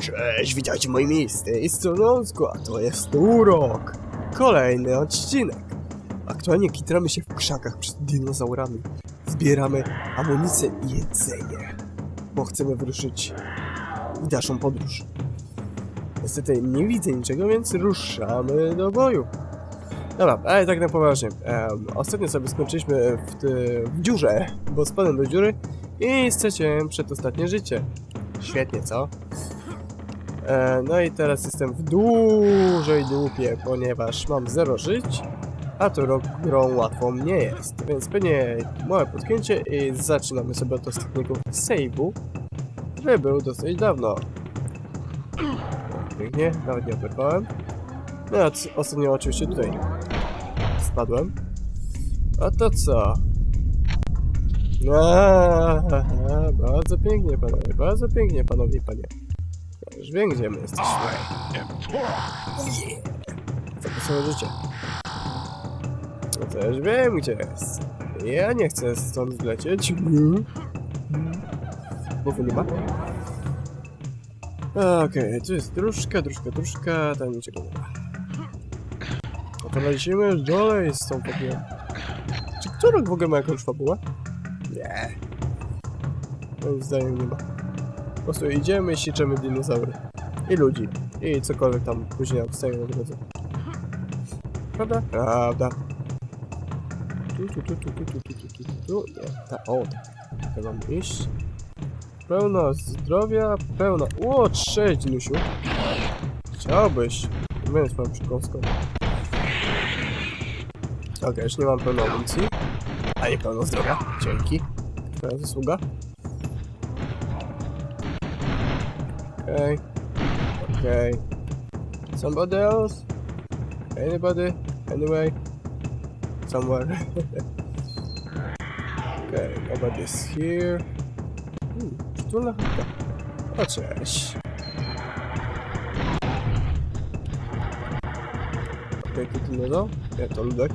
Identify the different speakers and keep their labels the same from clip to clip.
Speaker 1: Cześć, witajcie miejscu. Z tej strony Ozgu, a to jest Urok. Kolejny odcinek. Aktualnie kitramy się w krzakach przed dinozaurami. Zbieramy amunicję i jedzenie, bo chcemy wyruszyć w dalszą podróż. Niestety nie widzę niczego, więc ruszamy do boju. Dobra, ale tak na poważnie. Em, ostatnio sobie skończyliśmy w, w dziurze, bo spadłem do dziury i straciłem przedostatnie życie. Świetnie, co? E, no i teraz jestem w dużej dupie, ponieważ mam 0 żyć, a to rok grą łatwą nie jest. Więc pewnie małe potknięcie i zaczynamy sobie od ostatniego save'u, który był dosyć dawno. Pięknie, nawet nie oberwałem. No a ostatnio oczywiście tutaj spadłem. A to co? Aaaa, bardzo pięknie panowie, bardzo pięknie panowie panie. Już wiem gdzie my jesteśmy. Yeah. Zapisane życie. No to już wiem gdzie jest. Ja nie chcę stąd zlecieć. Mhm. Mowy nie ma. Okej, tu jest dróżka, dróżka, dróżka, tam niczego nie ma. No to lecimy już dalej z tą fabułą. Czy którą w ogóle ma jakąś fabułę? Nie. Moim zdaniem nie ma. Po prostu idziemy i sieczemy dinozaury. I ludzi. I cokolwiek tam później nam staje na drodze. Prawda? Prawda. Tu, tu, tu, tu, tu, tu, tu, tu, tu, tu. Nie, ta, o. Tak mam iść. Pełno zdrowia, pełno... O, cześć, Nusiu. Chciałbyś. Będę swoją przykąską. Okej, już nie mam pełno amunicji. A nie pełno zdrowia. Dzięki. Twoja zasługa. Okej. Okej. Somebody else? Anybody? Anyway? Somewhere. okay, nobody's here. Hmm, przytulna chatka. O, cześć. Okej, okay, tu innego? Nie, to ludek.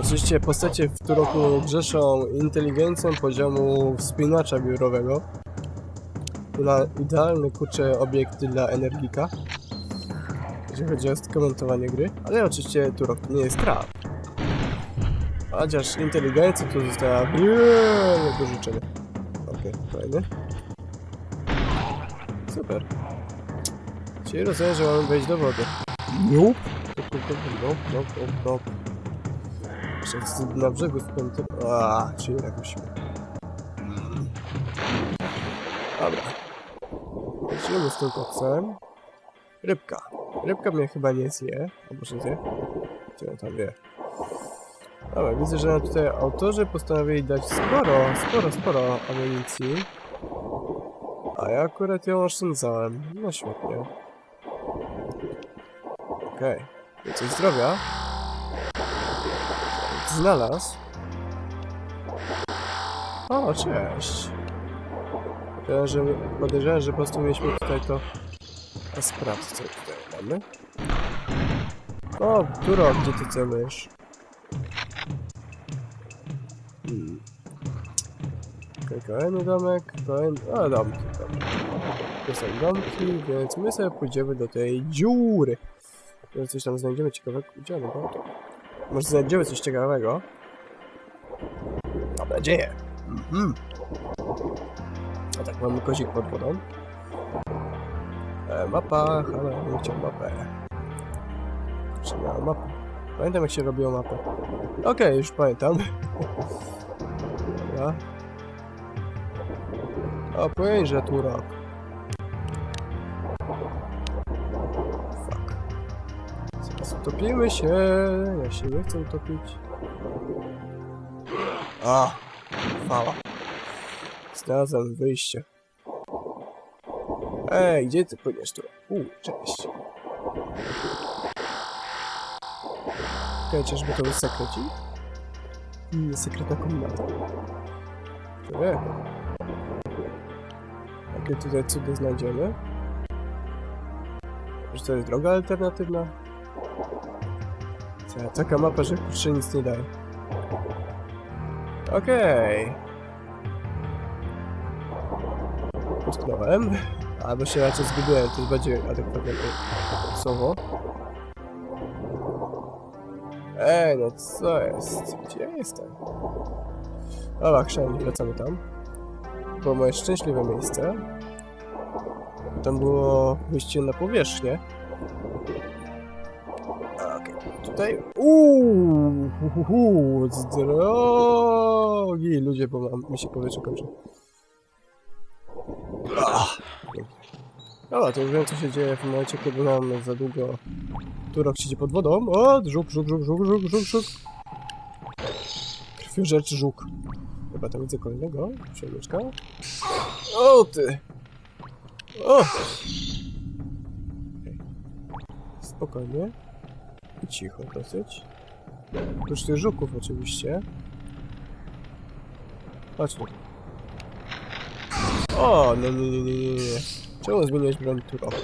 Speaker 1: Oczywiście postacie w tym roku grzeszą inteligencją poziomu wspinacza biurowego. Idealny kurczę obiekt dla energika. Jeśli chodzi o komentowanie gry, ale oczywiście Turok nie jest gra. Chociaż inteligencja tu została wiele do życzenia. Okej, fajny. Super. Czyli rozumiem, że mamy wejść do wody. Nope. Nope, nope, nope, nope, chcę na brzegu spędzę. A, czyli musimy. Dobra. Lecimy z tym koksem. Rybka. Rybka mnie chyba nie zje. A może zje? Co ja tam wie? Dobra, widzę, że tutaj autorzy postanowili dać sporo, sporo, sporo amunicji. A ja akurat ją oszczędzałem. No świetnie. Okej. Okay. Coś zdrowia. Znalazł. O, cześć. Podejrzewam, że, podejrzewam, że po prostu mieliśmy tutaj to... A sprawdź, co tutaj mamy. O, Turo, gdzie ty celujesz? Hmm. Kolejny domek, kolejny... O, domki, dobra. To są domki, więc my sobie pójdziemy do tej dziury. Może coś tam znajdziemy ciekawego. Gdzie one są? Może znajdziemy coś ciekawego. Mam nadzieję. Mhm. A tak, mamy kozik pod wodą. E, mapa, ale nie chciał mapę. Czy miałem mapę? Pamiętam jak się robiło mapę. Okej, już pamiętam. Dobra. O, powiem, że tu rok. Fuck. Zaraz utopimy się. Ja się nie chcę utopić. A, fala. Znalazłem wyjście. Ej, gdzie ty płyniesz tu? U, cześć. Okej, czyżby to był sekrecik? Hmm, sekretna komnata. Kto wie? Jakie tutaj cudy znajdziemy? Że to jest droga alternatywna? Ta, taka mapa, że kurczę nic nie daje. Okej. Utknąłem. Albo się raczej zgubiłem, to jest bardziej adekwatne słowo. Ej, no co jest? Gdzie ja jestem? Dobra, chrzan, wracamy tam. Było moje szczęśliwe miejsce. Tam było wyjście na powierzchnię. Okej, tutaj... Uuu, hu, hu, hu, z drogi ludzie, bo mi się powietrze kończy. Dobra, to już wiem co się dzieje w momencie, kiedy mam za długo turok siedzi pod wodą. O, żuk, żuk, żuk, żuk, żuk, żuk, żuk. Krwiożerczy żuk. Chyba tam widzę kolejnego przemyczka. O ty! O! Okej. Spokojnie. I cicho dosyć. Oprócz tych żuków oczywiście. Chodź tu. O, no nie, nie, nie, nie, nie. Czemu zmieniłeś broń turok?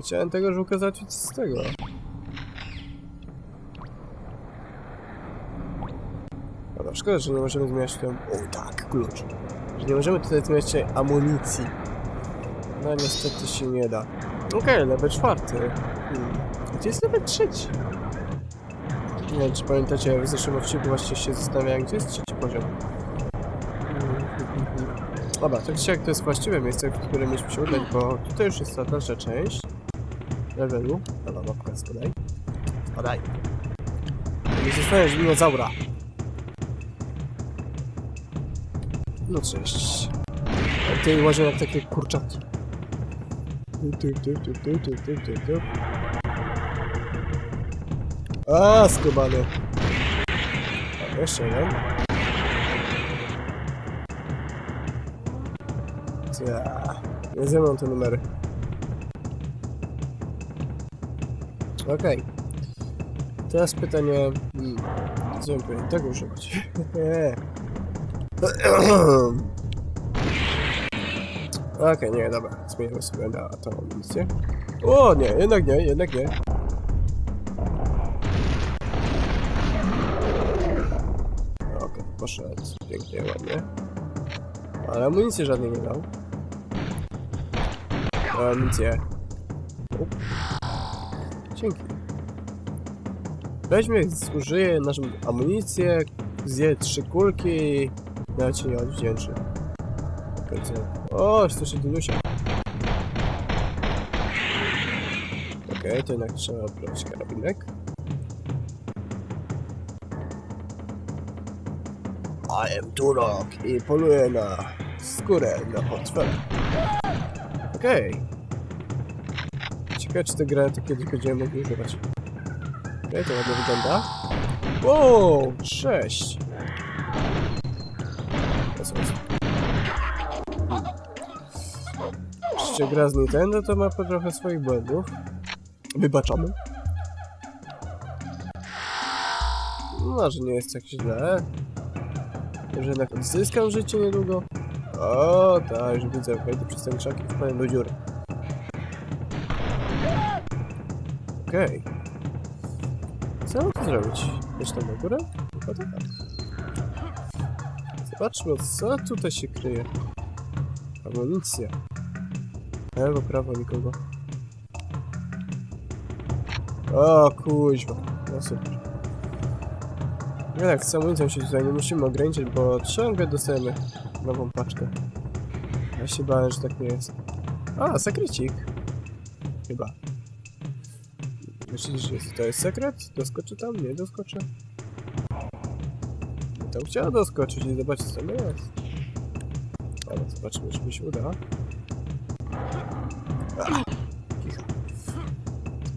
Speaker 1: Chciałem tego żuka załatwić z tego. Dobra, szkoda, że nie możemy zmieniać tam... O tak, klucz. Że nie możemy tutaj zmieniać tej amunicji. No niestety się nie da. Okej, level czwarty. Hmm. Gdzie jest level trzeci? Nie wiem, czy pamiętacie, w zeszłym odcinku właśnie się zastanawiałem, gdzie jest trzeci poziom. Dobra, tak czy jak to jest właściwe miejsce, w którym mieliśmy się udać, bo tutaj już jest ta dalsza część levelu. Dobra, mapka spadaj. Spadaj. Nie zostaniesz dinozaura. No cześć. Tutaj łazią jak takie kurczaki. Typ, typ, typ, typ, typ, typ, typ, typ. A, skubany. Jeszcze jeden. Ja, nie ze te numery. Okej. Teraz pytanie... Hmm, co bym powiedział? Tego używać. Okej, nie, dobra. Zmienimy sobie na tą amunicję. O, nie, jednak nie, jednak nie. Okej, poszedł. Pięknie, ładnie. Ale amunicji żadnej nie dał. Amunicję. Up. Dzięki. Weźmie, zużyję naszą amunicję, zje trzy kulki i ja ci nie odwdzięczę. O, słyszę Dinusia. Okej, to jednak trzeba odbrać karabinek. I am Turok i poluję na skórę na portfel. Okej. Ciekawe, czy te granaty kiedyś będziemy mogli używać. Okej, to ładnie wygląda. Wow. To jest? Oczywiście gra z Nintendo to ma trochę swoich błędów. Wybaczamy. Może nie jest tak źle. Może jednak odzyskam życie niedługo. O, tak, już widzę. Wejdę przez ten krzak i wpadłem do dziury. Okej. Co mam tu zrobić? Tam na górę? Chyba tak. Zobaczmy, co tutaj się kryje. Amunicja. Lewo, prawo, nikogo. O, kuźwa. No super. Tak, z amunicją się tutaj nie musimy ograniczyć, bo ciągle dostajemy nową paczkę. Ja się bałem, że tak nie jest. A, sekrecik. Chyba. Myślisz, że to jest sekret? Doskoczę tam? Nie doskoczę? No tam chciałem doskoczyć i zobaczyć co tam jest. Ale zobaczymy, czy mi się uda.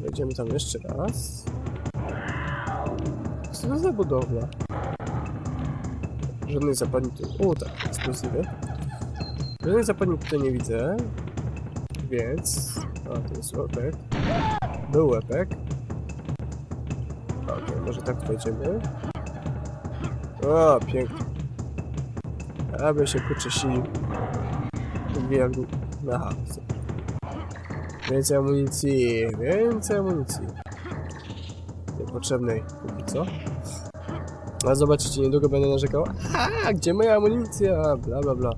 Speaker 1: Wejdziemy tam jeszcze raz. Co to za budowla? Żadnej zapadni tu... O tak, ekskluzywy. Żadnej zapadni tutaj nie widzę. Więc... A, to jest łepek. Był łepek. Okej, może tak wejdziemy. O, pięknie. Aby się kurczę silił. Jak... Aha, super. Więcej amunicji, więcej amunicji. Niepotrzebnej póki co. A zobaczycie, niedługo będę narzekał. A, gdzie moja amunicja? Bla bla bla.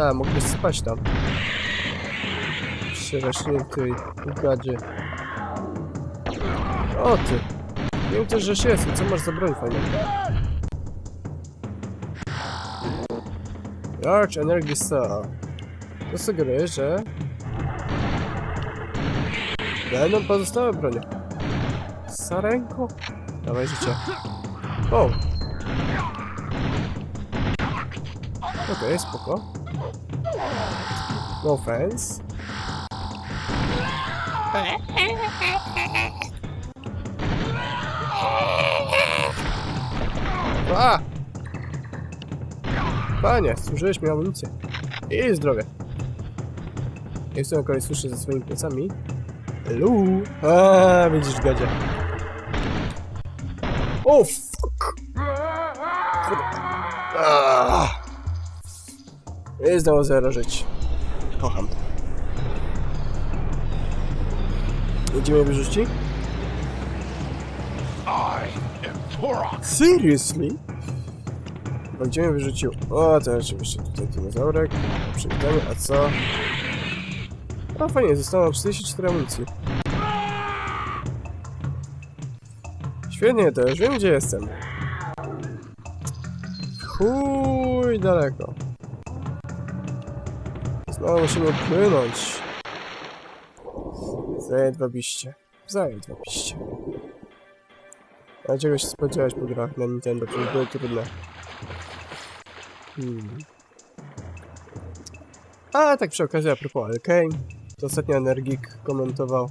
Speaker 1: A, mógłbyś spać tam. Przerośnięty gadzie. O ty! Wiem też, że się jest. Co masz za broń fajną? Large Energy Cell. To sugeruje, że... Będą pozostałe bronie. Sarenko? Dawaj życie. O! Okej, spoko. No offense. A! Panie, służyłeś mi amunicję. I zdrowie. Chcę kogoś słyszę ze swoimi plecami. Lu! A, widzisz, gadzie. Kurde. Ah. I znowu zero żyć. Kocham. Mnie wyrzuci?
Speaker 2: I am Turok.
Speaker 1: Seriously? Mnie wyrzucił? O, to oczywiście tutaj dinozaurek. Przywitamy, a co? O, fajnie, zostało 44 amunicji. Świetnie, to już wiem, gdzie jestem. Chuj daleko. Znowu musimy płynąć. Zajedwabiście. Zajedwabiście. A czego się spodziewać po grach na Nintendo, to już było trudne. Hmm. A tak przy okazji, a propos Alkane, to ostatnio Energik komentował...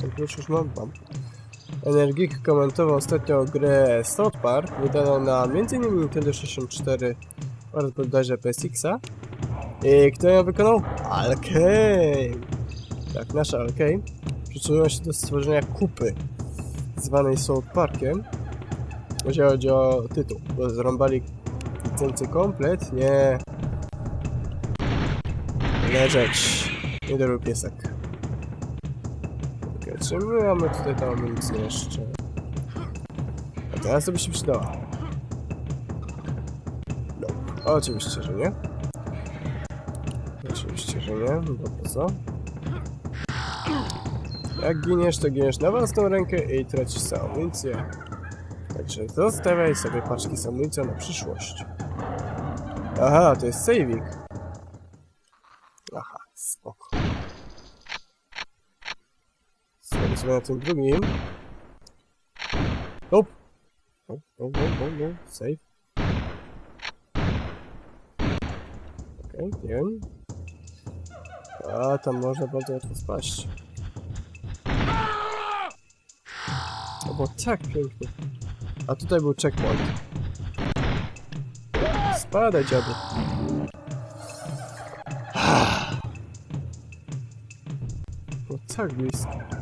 Speaker 1: To klucz już mam, mam. Energik komentował ostatnio grę South Park, wydaną na m.in. Nintendo 64 oraz bodajże PSX-a. I kto ją wykonał? Alkane! Tak, nasza Alkane przyczyniła się do stworzenia kupy zwanej South Parkiem. Jeśli chodzi o tytuł, bo zrąbali licencję komplet, nie. Leżeć. Niedobry piesek. Okej, czy my mamy tutaj tą amunicję jeszcze? A teraz to by się przydała. No, oczywiście, że nie. Oczywiście, że nie, bo po co? Jak giniesz, to giniesz na własną rękę i tracisz amunicję. Także zostawiaj sobie paczki z amunicją na przyszłość. Aha, to jest saving. Aha, spoko. Na tym drugim. Hop! No, no, no, no, no, save. Okej, okay, wiem. A, tam można bardzo łatwo spaść. To było tak pięknie. A tutaj był checkpoint. Spadaj, dziadu. Było tak blisko.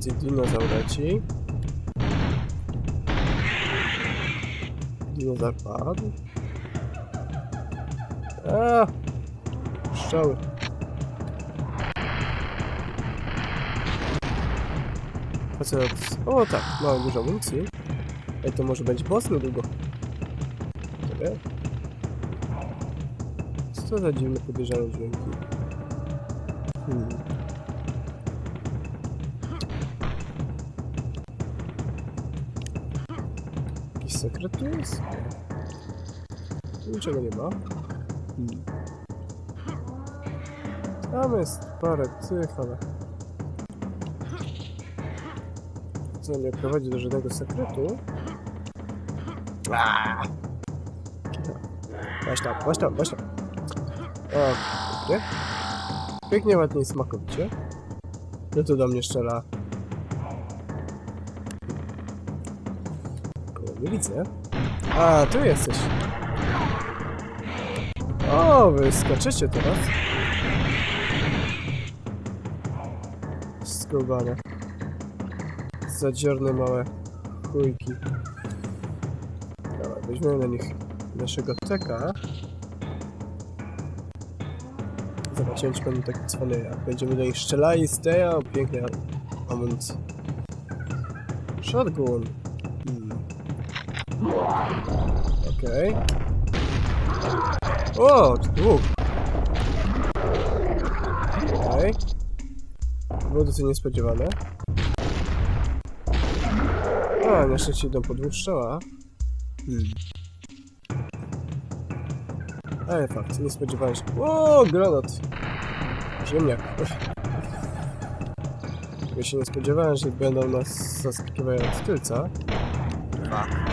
Speaker 1: Widzę dinozaureci. Dinozaur padł. A, Strzały. O tak, mamy dużo amunicji. Ej, to może będzie boss niedługo. Czekaj. Co za dziwne podejrzane dźwięki? Hmm. Sekret tu jest? Niczego nie ma. Tam jest parę tych, ale... Co nie prowadzi do żadnego sekretu. Aaaa! Weź tam, weź tam, weź tam. O, pięknie. Ładnie i smakowicie. No to do mnie strzela. Nie widzę. A, tu jesteś. O, wy skaczecie teraz. Skubane. Zadziorne małe chujki. Dobra, weźmiemy na nich naszego teka. Zobaczymy, czy będą takie cwany, jak będziemy do nich strzelali z tej a pięknej amunicji. Shotgun. Okej. O, dwóch. Okej. Było dosyć niespodziewane. A, na szczęście idą po dwóch strzałach. Hmm. Ale fakt, nie spodziewałem się. O, granat! Ziemniak. Tego się nie spodziewałem, że będą nas zaskakiwać od tylca.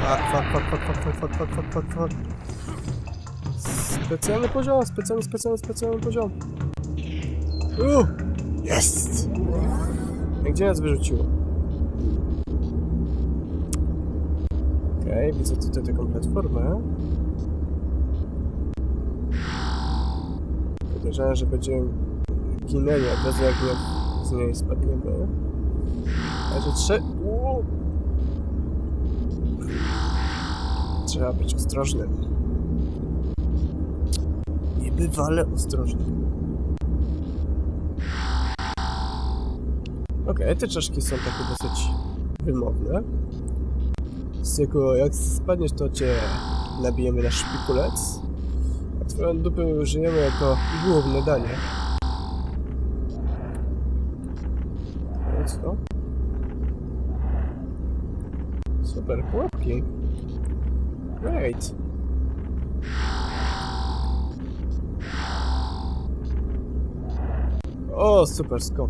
Speaker 1: Fuck, fuck, fuck, fuck, fuck, fuck, fuck, fuck. Specjalny poziom, specjalny, specjalny, specjalny poziom. Uh, jest! Gdzie nas wyrzuciło? Okej, widzę tutaj taką platformę. Podejrzewam, że będziemy ginęli od razu jak z niej spadniemy. A że trze... Uuu. Trzeba być ostrożnym. Niebywale ostrożnym. Okej, te czaszki są takie dosyć wymowne. Z tego, jak spadniesz, to cię nabijemy na szpikulec. A twoją dupę użyjemy jako główne danie. No co? Super, pułapki. Great. O, super skok.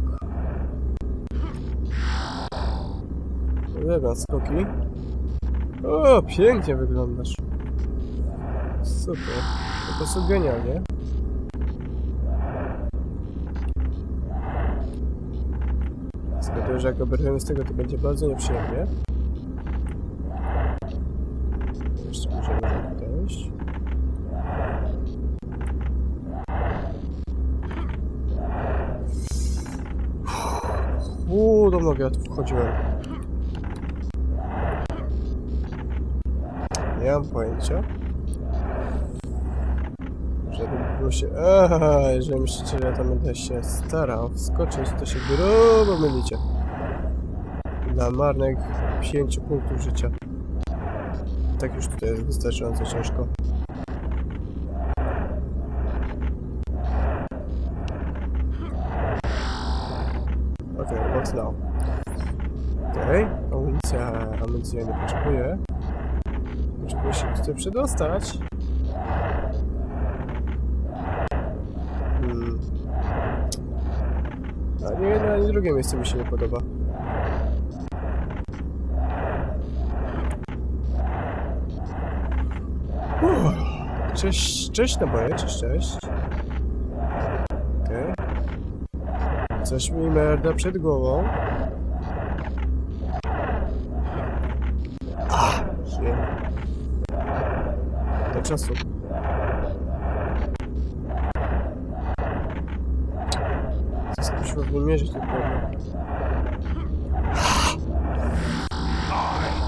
Speaker 1: Uwielbiam skoki. O, pięknie wyglądasz. Super. Po prostu genialnie. Zgaduję, że jak oberwiemy z tego, to będzie bardzo nieprzyjemnie. Ja tu wchodziłem. Nie mam pojęcia. Żeby było się... Aha, jeżeli myślicie, że ja tam będę się starał wskoczyć, to się grubo mylicie. Dla marnych 5 punktów życia. Tak już tutaj jest wystarczająco ciężko. Okej, okay, what now? Okej, okay. amunicja, amunicja nie potrzebuję. Potrzebuję się tutaj przedostać. Hmm. Ani jedno, ani drugie miejsce mi się nie podoba. Uff. Cześć, cześć naboje, cześć, cześć. Okej. Coś mi merda przed głową. A, żyję. Czasu. Musimy wymierzyć to pewnie.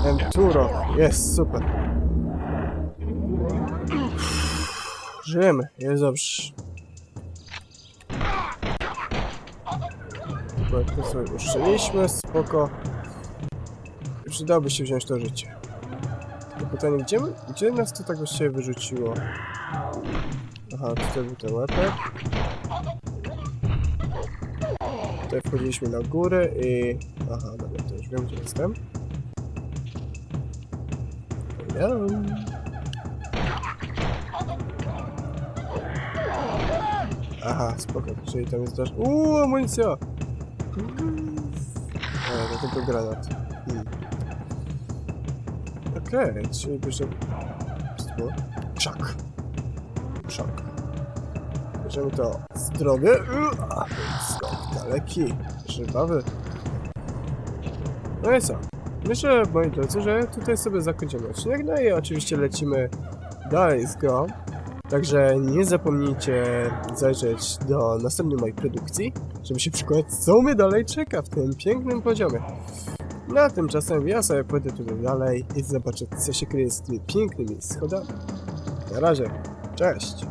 Speaker 1: Enturo, jest super. Żyjemy, jest dobrze. Bo to sobie uszczeliliśmy, spoko. Przydałoby się wziąć to życie. Pytanie, gdzie, gdzie nas to tak właściwie wyrzuciło? Aha, tutaj był ten łepek. Tutaj wchodziliśmy na górę i... Aha, dobra, to już wiem, gdzie jestem. Hello. Aha, spoko, czyli tam jest też... Uuu, amunicja! E, to tylko granat. Hmm. Okej, czyli bierzemy... Krzak. Krzak. Bierzemy to z drogi. Uaa, Skok daleki, żywawy. No i co? Myślę, moi drodzy, że tutaj sobie zakończymy odcinek, no i oczywiście lecimy dalej z grą. Także nie zapomnijcie zajrzeć do następnej mojej produkcji, żeby się przekonać, co mnie dalej czeka w tym pięknym poziomie. No a tymczasem ja sobie pójdę tutaj dalej i zobaczę, co się kryje z tymi pięknymi schodami. Na razie, cześć!